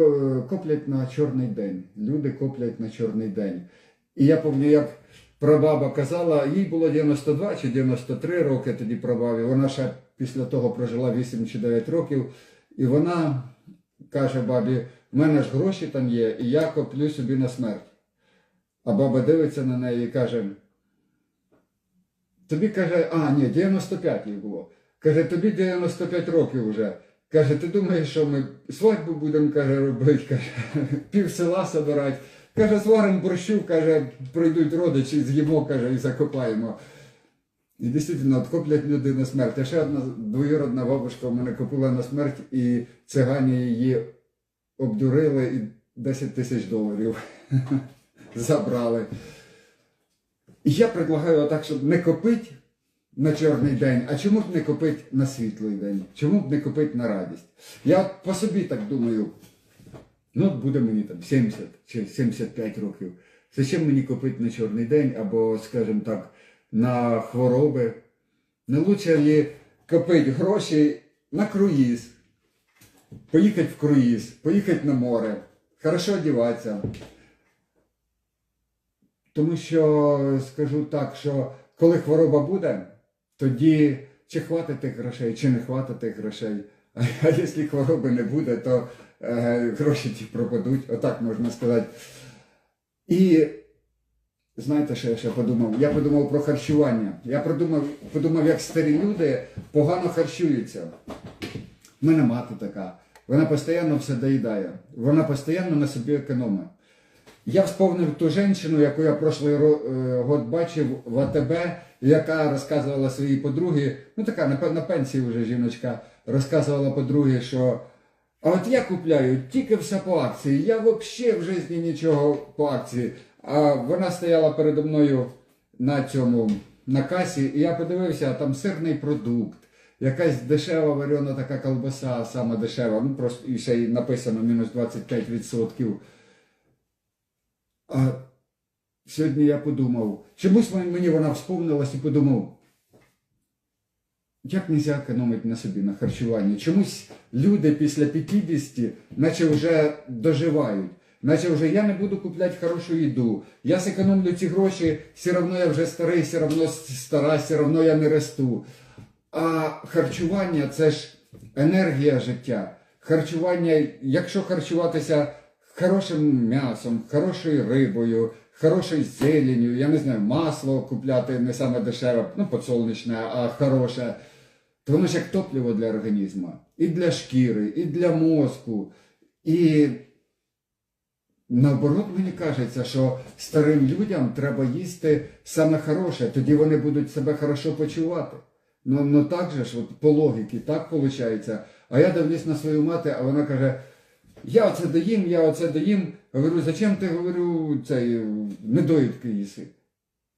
ко- коплять на чорний день. Люди коплять на чорний день. І я пам'ятаю, як прабаба казала, їй було 92 чи 93 роки тоді прабабі. Вона ще після того прожила 8 чи 9 років. І вона каже бабі: в мене ж гроші там є, і я коплю собі на смерть. А баба дивиться на неї і каже: тобі каже, а, ні, 95 їй було. Каже, тобі 95 років вже. Каже, ти думаєш, що ми свадьбу будемо каже, робити, каже, пів села собирати. Каже, зваримо борщу, каже, прийдуть родичі, з'їмо, каже, і закопаємо. І дійсно, от коплять люди на смерть. А ще одна двоюродна бабушка в мене купила на смерть, і цигані її обдурили і 10 тисяч доларів забрали. Я предлагаю отак, щоб не копити на чорний день, а чому б не копити на світлий день? Чому б не копити на радість? Я по собі так думаю, ну буде мені там 70 чи 75 років. Зачем мені копити на чорний день або, скажімо так, на хвороби? Не лучше ли копити гроші на круїз, поїхати в круїз, поїхати на море, хорошо одягатися. Тому що скажу так, що коли хвороба буде, тоді чи хватить тих грошей, чи не хватить тих грошей. А, а якщо хвороби не буде, то е, гроші ті пропадуть, отак можна сказати. І знаєте, що я ще подумав? Я подумав про харчування. Я подумав, подумав, як старі люди погано харчуються. У мене мати така. Вона постійно все доїдає. Вона постійно на собі економить. Я вспомнив ту жінку, яку я прошлий ро- е, год бачив в АТБ, яка розказувала своїй подругі, ну така на, на пенсії вже жіночка, розказувала подругі, що а от я купляю тільки все по акції, я взагалі в житті нічого по акції. А вона стояла передо мною на цьому на касі, і я подивився, а там сирний продукт, якась дешева варена така колбаса, сама дешева, ну просто і ще й написано мінус 25%. А сьогодні я подумав, чомусь мені вона вспомнилась і подумав, як нельзя економити на собі на харчуванні? Чомусь люди після 50 наче вже доживають. Наче вже я не буду купляти хорошу їду. Я зекономлю ці гроші, все одно я вже старий, все одно стара, все одно я не росту. А харчування це ж енергія життя. Харчування, якщо харчуватися хорошим м'ясом, хорошою рибою, хорошою зеленю, я не знаю, масло купляти не саме дешеве, ну подсолнечне, а хороше, то воно ж як топливо для організму. І для шкіри, і для мозку. І наоборот, мені кажеться, що старим людям треба їсти саме хороше, тоді вони будуть себе хорошо почувати. Ну, ну так же ж, от по логіки, так виходить. А я дивлюсь на свою мати, а вона каже, я оце доїм, я оце доїм. Говорю, зачем ти говорю, цей недоїдки їси?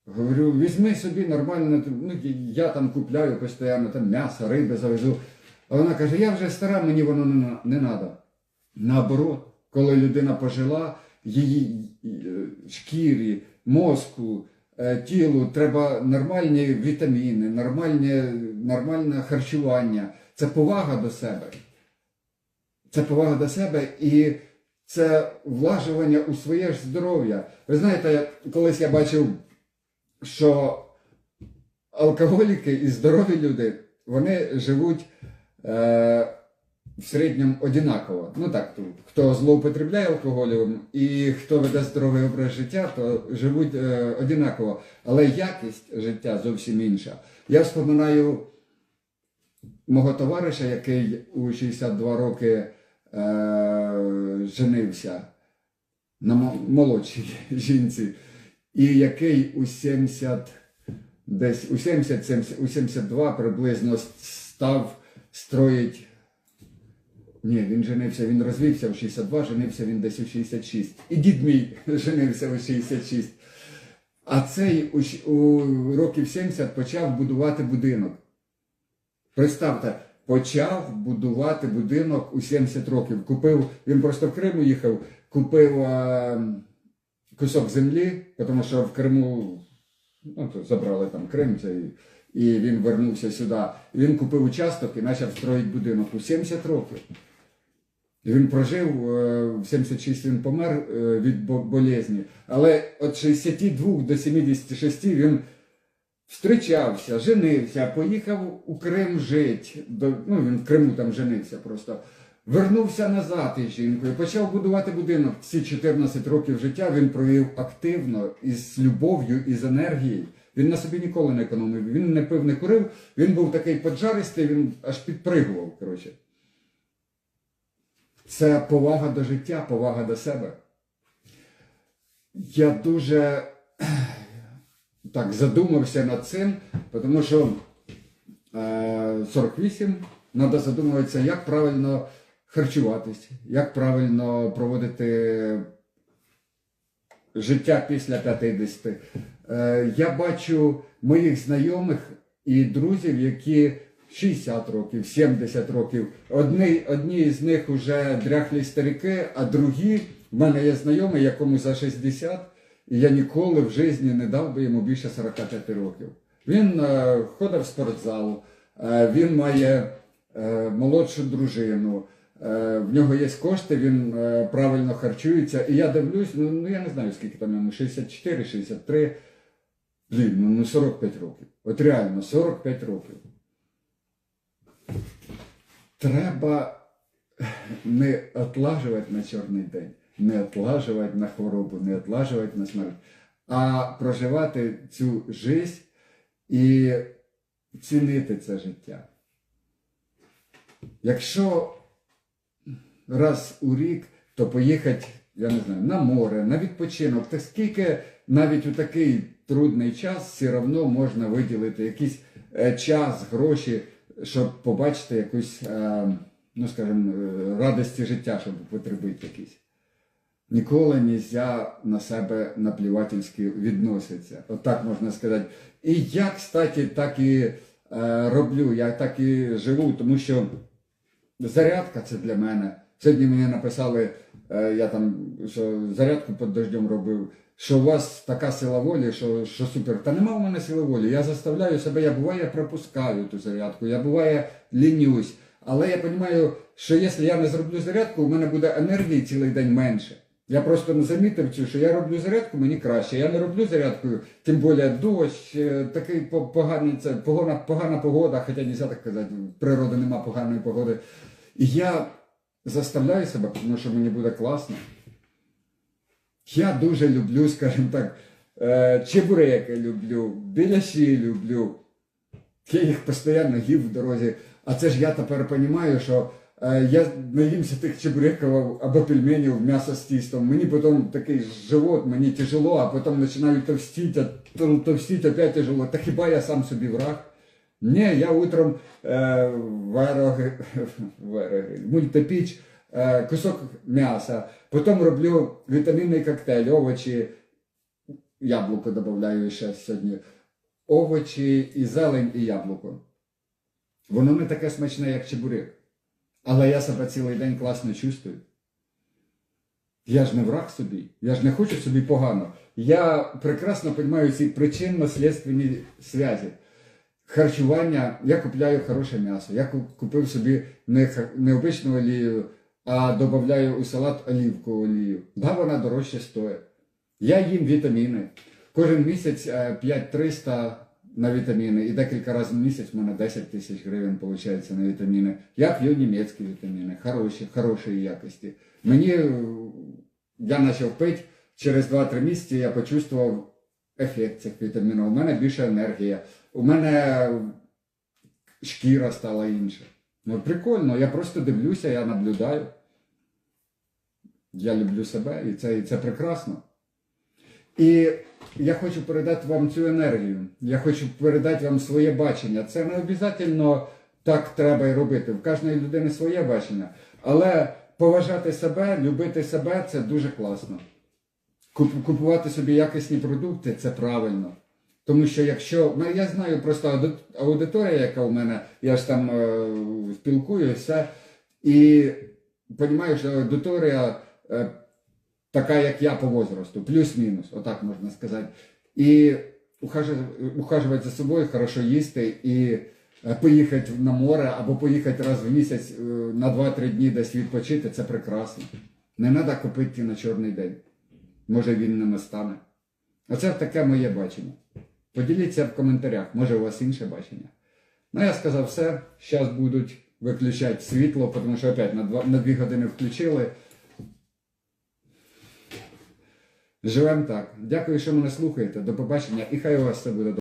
Говорю, візьми собі нормально, ну я там купляю постійно там м'ясо, риби завезу. А вона каже, я вже стара, мені воно не, треба. Наоборот, коли людина пожила, її е, шкірі, мозку, е, тілу треба нормальні вітаміни, нормальне, нормальне харчування. Це повага до себе. Це повага до себе і це влажування у своє ж здоров'я. Ви знаєте, колись я бачив, що алкоголіки і здорові люди, вони живуть е, в середньому однаково. Ну так, хто злоупотребляє алкоголем і хто веде здоровий образ життя, то живуть е, однаково. Але якість життя зовсім інша. Я вспоминаю мого товариша, який у 62 роки женився на молодшій жінці, і який у 70, десь у 70, 70 у 72 приблизно став строїть. Ні, він женився, він розвівся у 62, женився він десь у 66. І дід мій женився у 66. А цей у, у років 70 почав будувати будинок. Представте, почав будувати будинок у 70 років. Купив, він просто в Криму їхав, купив е, кусок землі, тому що в Криму ну, то забрали там Крим цей, і він вернувся сюди. Він купив участок і почав строїти будинок у 70 років. Він прожив е, в 76 він помер е, від болезні. Але від 62 до 76 він зустрічався, женився, поїхав у Крим жити. До, ну, він в Криму там женився просто. Вернувся назад із жінкою, почав будувати будинок. Ці 14 років життя він провів активно, із любов'ю, із енергією. Він на собі ніколи не економив. Він не пив, не курив. Він був такий поджаристий, він аж підпригував. Коротше. Це повага до життя, повага до себе. Я дуже так задумався над цим, тому що е, 48 треба задумуватися, як правильно харчуватись, як правильно проводити життя після 50. Е, я бачу моїх знайомих і друзів, які 60 років, 70 років. Одні, одні з них вже дряхлі старики, а другі, в мене є знайомий, якому за 60, і я ніколи в житті не дав би йому більше 45 років. Він е, ходить в спортзал, е, він має е, молодшу дружину. Е, В нього є кошти, він е, правильно харчується. І я дивлюсь, ну, ну я не знаю, скільки там йому, 64, 63, блін, ну, ну 45 років. От реально, 45 років. Треба не отлажувати на чорний день, не отлажувати на хворобу, не отлажувати на смерть, а проживати цю життя і цінити це життя. Якщо раз у рік, то поїхати, я не знаю, на море, на відпочинок, та скільки навіть у такий трудний час все одно можна виділити якийсь е, час, гроші, щоб побачити якусь, е, ну скажімо, е, радості життя, щоб потребити якісь. Ніколи не можна на себе наплівательськи відноситися. Отак можна сказати. І я, кстати, так і е, роблю, я так і живу, тому що зарядка це для мене. Сьогодні мені написали, е, я там що зарядку під дождем робив, що у вас така сила волі, що, що супер. Та нема в мене сили волі. Я заставляю себе, я буває пропускаю ту зарядку, я буває лінюсь. Але я розумію, що якщо я не зроблю зарядку, у мене буде енергії цілий день менше. Я просто замітив, що я роблю зарядку, мені краще. Я не роблю зарядку, тим більше дощ, е, такий поганий, це погана, погана погода, хоча не можна так казати, в природі нема поганої погоди. І я заставляю себе, тому що мені буде класно. Я дуже люблю, скажімо так, е, чебуреки люблю, біляші люблю. Я їх постійно їв в дорозі. А це ж я тепер розумію, що я наїмся тих чебуреків або пельменів, м'яса з тістом. Мені потім такий живот, мені тяжело, а потім починаю товстіти, товстіти опять тяжело. Та хіба я сам собі враг? Ні, я утром е, вароги, вароги, мультипіч, е, кусок м'яса, потім роблю вітамінний коктейль, овочі, яблуко додаю ще сьогодні, овочі і зелень і яблуко. Воно не таке смачне, як чебурек. Але я себе цілий день класно чувствую. Я ж не враг собі, я ж не хочу собі погано. Я прекрасно розумію ці причинно-слідственні зв'язі. Харчування, я купляю хороше м'ясо. Я купив собі не, не обичну олію, а додаю у салат олівкову олію. Да, вона дорожче стоїть. Я їм вітаміни. Кожен місяць е, 5300 на вітаміни. І декілька разів в місяць в мене 10 тисяч гривень виходить на вітаміни. Я п'ю німецькі вітаміни, хороші, хорошої якості. Мені е, я почав пити, через 2-3 місяці я почувствував ефект цих вітамінів. У мене більше енергія, у мене шкіра стала інша. Ну, прикольно, я просто дивлюся, я наблюдаю. Я люблю себе, і це, і це прекрасно. І я хочу передати вам цю енергію. Я хочу передати вам своє бачення. Це не обов'язково так треба і робити. В кожної людини своє бачення. Але поважати себе, любити себе це дуже класно. Купувати собі якісні продукти це правильно. Тому що якщо ну, я знаю просто аудиторія, яка у мене, я ж там е, спілкуюся, і розумію, що аудиторія е, така, як я по возрасту, плюс-мінус, отак можна сказати. І ухажувати, за собою, хорошо їсти і е, поїхати на море або поїхати раз в місяць е, на 2-3 дні десь відпочити, це прекрасно. Не треба купити на чорний день. Може він не настане. Оце таке моє бачення. Поділіться в коментарях, може у вас інше бачення. Ну, я сказав все. Зараз будуть виключати світло, тому що опять на 2, на 2 години включили. Живемо так. Дякую, що мене слухаєте. До побачення і хай у вас все буде добре.